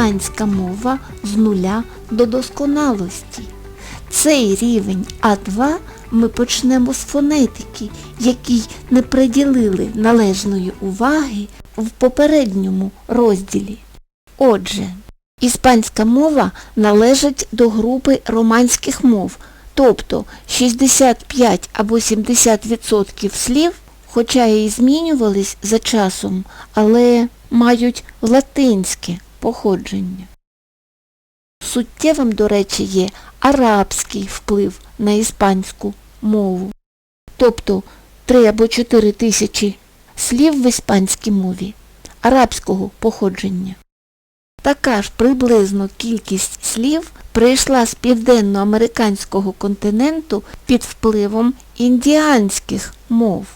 іспанська мова з нуля до досконалості. Цей рівень А2 ми почнемо з фонетики, якій не приділили належної уваги в попередньому розділі. Отже, іспанська мова належить до групи романських мов, тобто 65 або 70% слів, хоча і змінювались за часом, але мають латинське походження. Суттєвим, до речі, є арабський вплив на іспанську мову. Тобто 3 або 4 тисячі слів в іспанській мові арабського походження. Така ж приблизно кількість слів прийшла з південноамериканського континенту під впливом індіанських мов.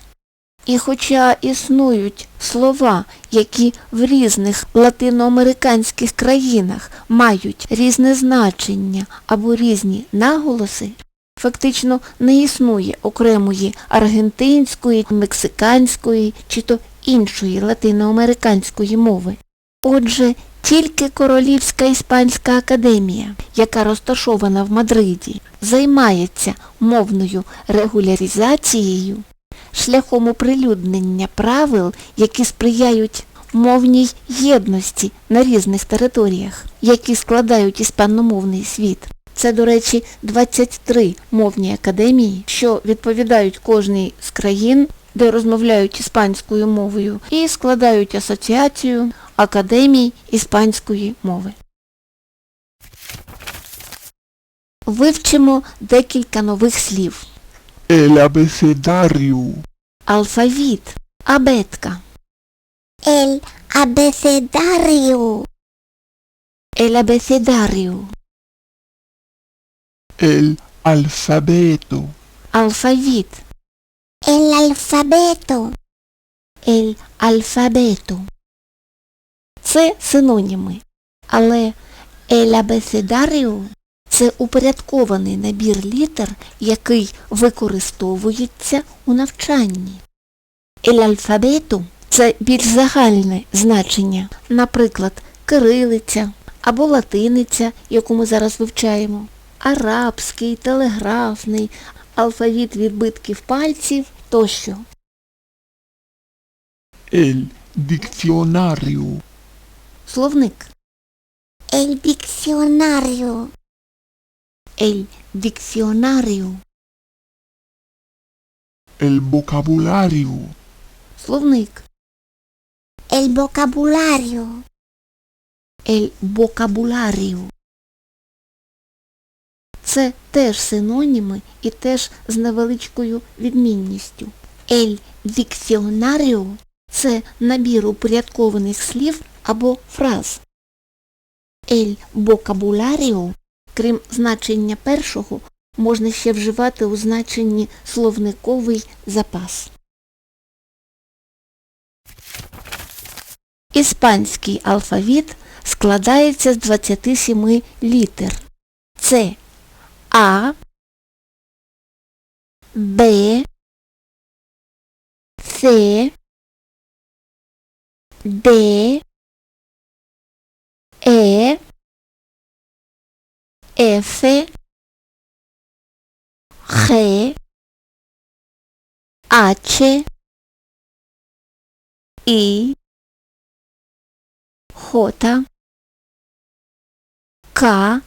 І хоча існують слова, які в різних латиноамериканських країнах мають різне значення або різні наголоси, фактично не існує окремої аргентинської, мексиканської чи то іншої латиноамериканської мови. Отже, тільки Королівська іспанська академія, яка розташована в Мадриді, займається мовною регуляризацією шляхом оприлюднення правил, які сприяють мовній єдності на різних територіях, які складають іспаномовний світ. Це, до речі, 23 мовні академії, що відповідають кожній з країн, де розмовляють іспанською мовою, і складають асоціацію академій іспанської мови. Вивчимо декілька нових слів. El abecedario. Алфавіт, абетка, El abecedario. el abecedario, El alfabeto. алфавіт, El alfabeto. el alfabeto. Це синоніми, але el abecedario – це упорядкований набір літер, який використовується у навчанні. Alfabeto – це більш загальне значення, наприклад, кирилиця або латиниця, яку ми зараз вивчаємо, арабський, телеграфний, алфавіт відбитків пальців тощо. El diccionario. Словник El diccionario. El diccionario. El vocabulario. Словник El vocabulario. El vocabulario. Це теж синоніми і теж з невеличкою відмінністю. El diccionario – це набір упорядкованих слів або фраз. El vocabulario, крім значення першого, можна ще вживати у значенні словниковий запас. Іспанський алфавіт складається з 27 літер. Це А, Б, С, Д, F G H I J K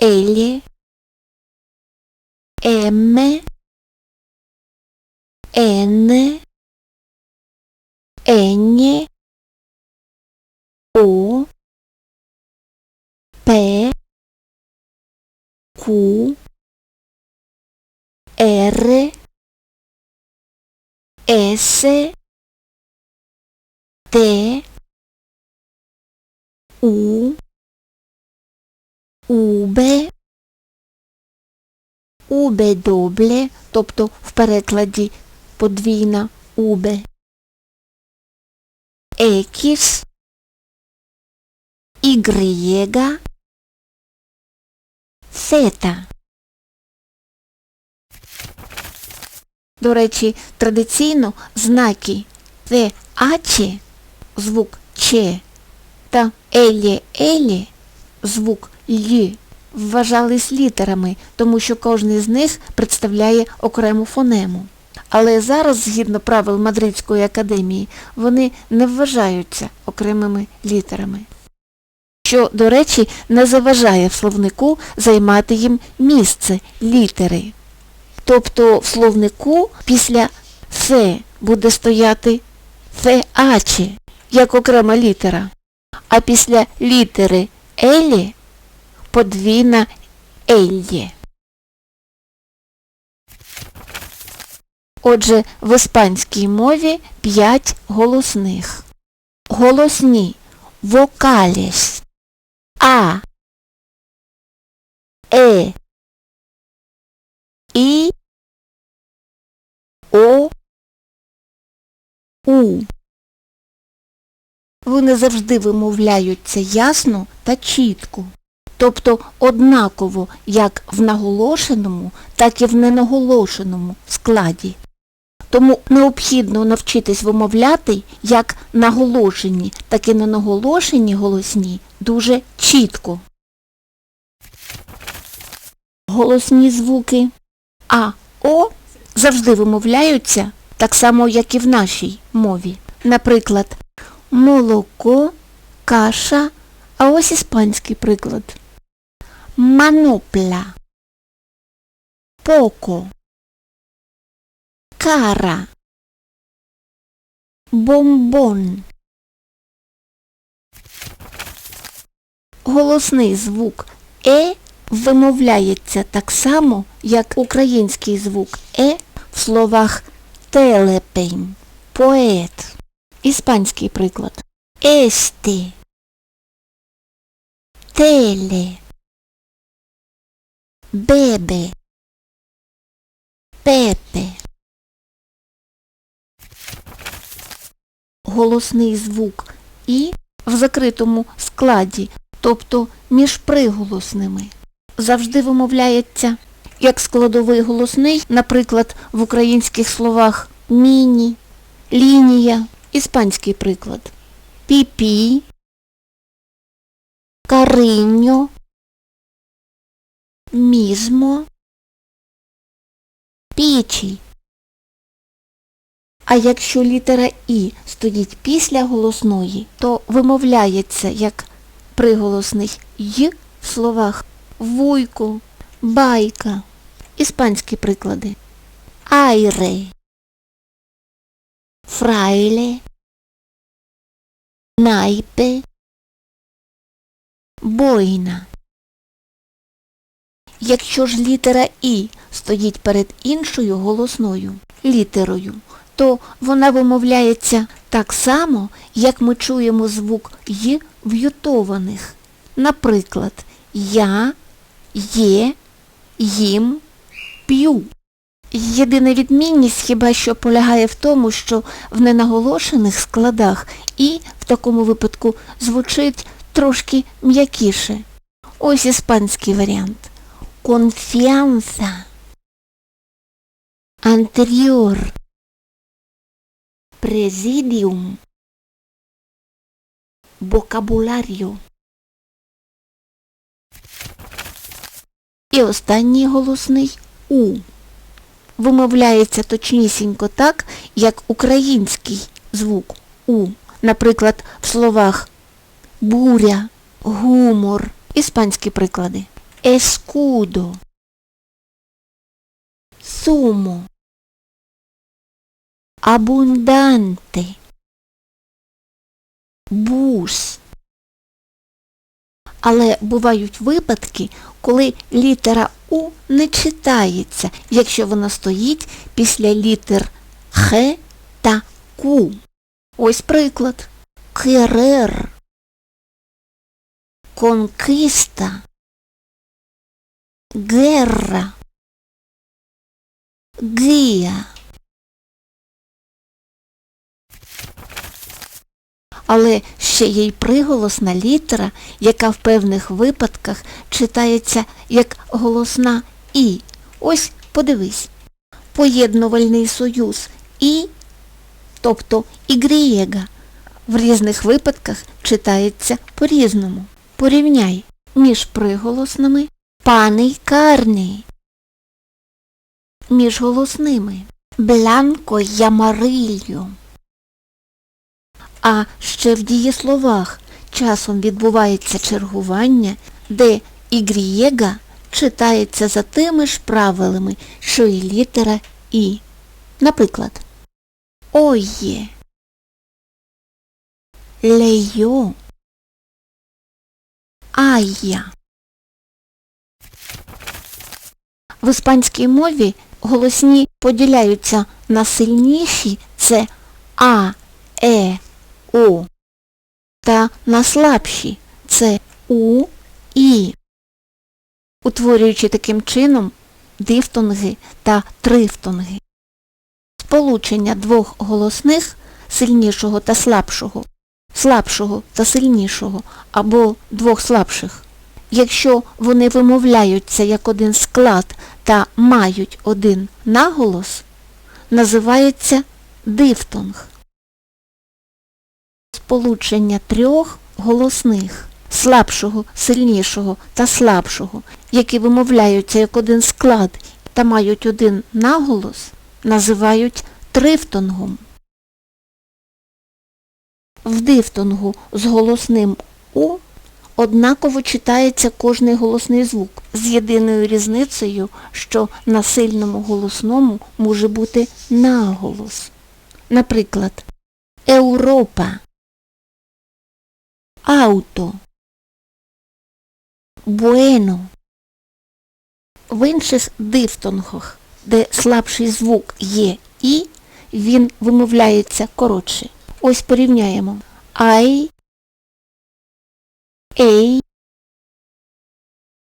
L M N Q, R, S, Т, У, УБ, УБ тобто в перекладі подвійна УБ, Екіс, Ігреєга, Сета. До речі, традиційно знаки ТАЧ, звук Ч, та елі-елі, звук Й, вважались літерами, тому що кожний з них представляє окрему фонему. Але зараз, згідно правил Мадридської академії, вони не вважаються окремими літерами. Що, до речі, не заважає в словнику займати їм місце літери. Тобто в словнику після «се» буде стояти «феаче» як окрема літера, а після літери «елі» подвійна «ельє». Отже, в іспанській мові п'ять голосних. Голосні вокаліс А Е І О У. Вони завжди вимовляються ясно та чітко, тобто однаково як в наголошеному, так і в ненаголошеному складі. Тому необхідно навчитись вимовляти як наголошені, так і ненаголошені голосні дуже чітко. Голосні звуки А, О завжди вимовляються так само, як і в нашій мові. Наприклад, молоко, каша, а ось іспанський приклад. Манопла, поко, кара, бомбон. Голосний звук Е вимовляється так само, як український звук Е в словах телепень, поет. Іспанський приклад. Есте, теле, бебе, пепе. Голосний звук І в закритому складі, тобто між приголосними, завжди вимовляється як складовий голосний, наприклад, в українських словах міні, лінія, іспанський приклад, піпі, кариньо, мізмо, пічі. А якщо літера І стоїть після голосної, то вимовляється як приголосний Й в словах вуйку, байка. Іспанські приклади. Айре, фрайле, найпе, бойна. Якщо ж літера І стоїть перед іншою голосною літерою, то вона вимовляється так само, як ми чуємо звук Й в ютованих. Наприклад, я, є, їм, п'ю. Єдина відмінність хіба що полягає в тому, що в ненаголошених складах і в такому випадку звучить трошки м'якіше. Ось іспанський варіант. Конфіанса. Антеріор. Президіум. Vocabulario. І останній голосний У. Вимовляється точнісінько так, як український звук У. Наприклад, в словах буря, гумор, іспанські приклади. Ескудо, сумо, абунданте, бус. Але бувають випадки, коли літера У не читається, якщо вона стоїть після літер Х та Ку. Ось приклад. Керер. Конкиста. Герра. Гія. Але ще є й приголосна літера, яка в певних випадках читається як голосна І. Ось подивись. Поєднувальний союз І, тобто ігрієга, в різних випадках читається по-різному. Порівняй між приголосними пане й карний, між голосними бланко й амарильо. А ще в дієсловах часом відбувається чергування, де ігрієга читається за тими ж правилами, що і літера І. Наприклад, Оє, Лейо, Айя. В іспанській мові голосні поділяються на сильніші це А, Е, О, та на слабші це У, І, утворюючи таким чином дифтонги та трифтонги. Сполучення двох голосних сильнішого та слабшого, слабшого та сильнішого або двох слабших. Якщо вони вимовляються як один склад та мають один наголос, називається дифтонг. Сполучення трьох голосних слабшого, сильнішого та слабшого, які вимовляються як один склад та мають один наголос, називають трифтонгом. В дифтонгу з голосним У однаково читається кожний голосний звук з єдиною різницею, що на сильному голосному може бути наголос. Наприклад, Европа, ауто, буено. В інших дифтонгах, де слабший звук є і, він вимовляється коротше. Ось порівняємо. Ай, ей,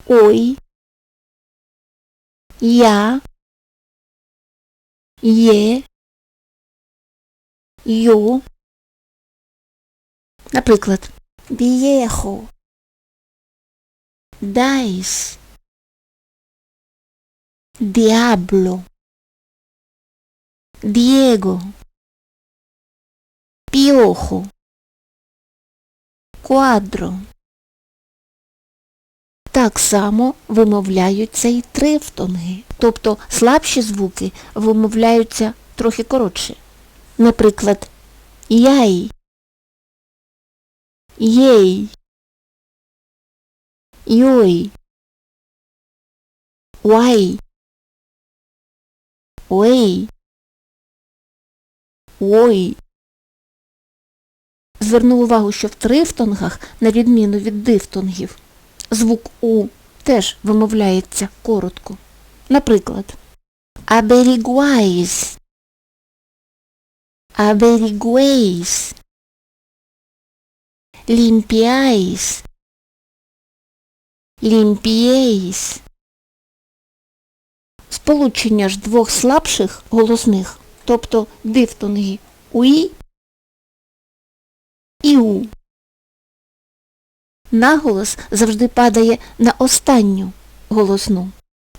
ой, я, є, йо. Наприклад, viejo, dais, diablo, Diego, piojo, cuadro. Так само вимовляються і трифтонги, тобто слабші звуки вимовляються трохи коротше. Наприклад, яй, єй, йой, уай, уей, ой. Зверну увагу, що в трифтонгах, на відміну від дифтонгів, звук У теж вимовляється коротко. Наприклад, averiguáis, averiguéis, limpiáis, limpiéis. Сполучення ж двох слабших голосних, тобто дифтонги УІ і У. Наголос завжди падає на останню голосну.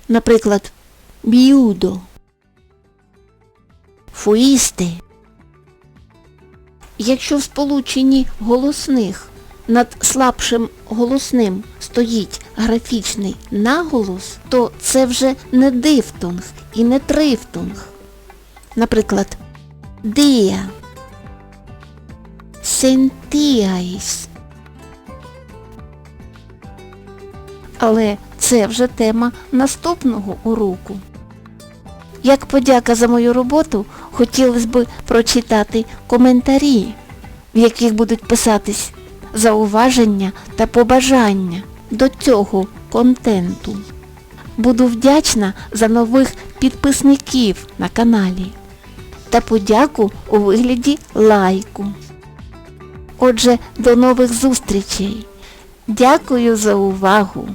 Наприклад, біудо, фуїсте. Якщо в сполученні голосних над слабшим голосним стоїть графічний наголос, то це вже не дифтонг і не трифтонг. Наприклад, дія, сентіаїс. Але це вже тема наступного уроку. Як подяка за мою роботу, хотілося б прочитати коментарі, в яких будуть писатись зауваження та побажання до цього контенту. Буду вдячна за нових підписників на каналі та подяку у вигляді лайку. Отже, до нових зустрічей. Дякую за увагу!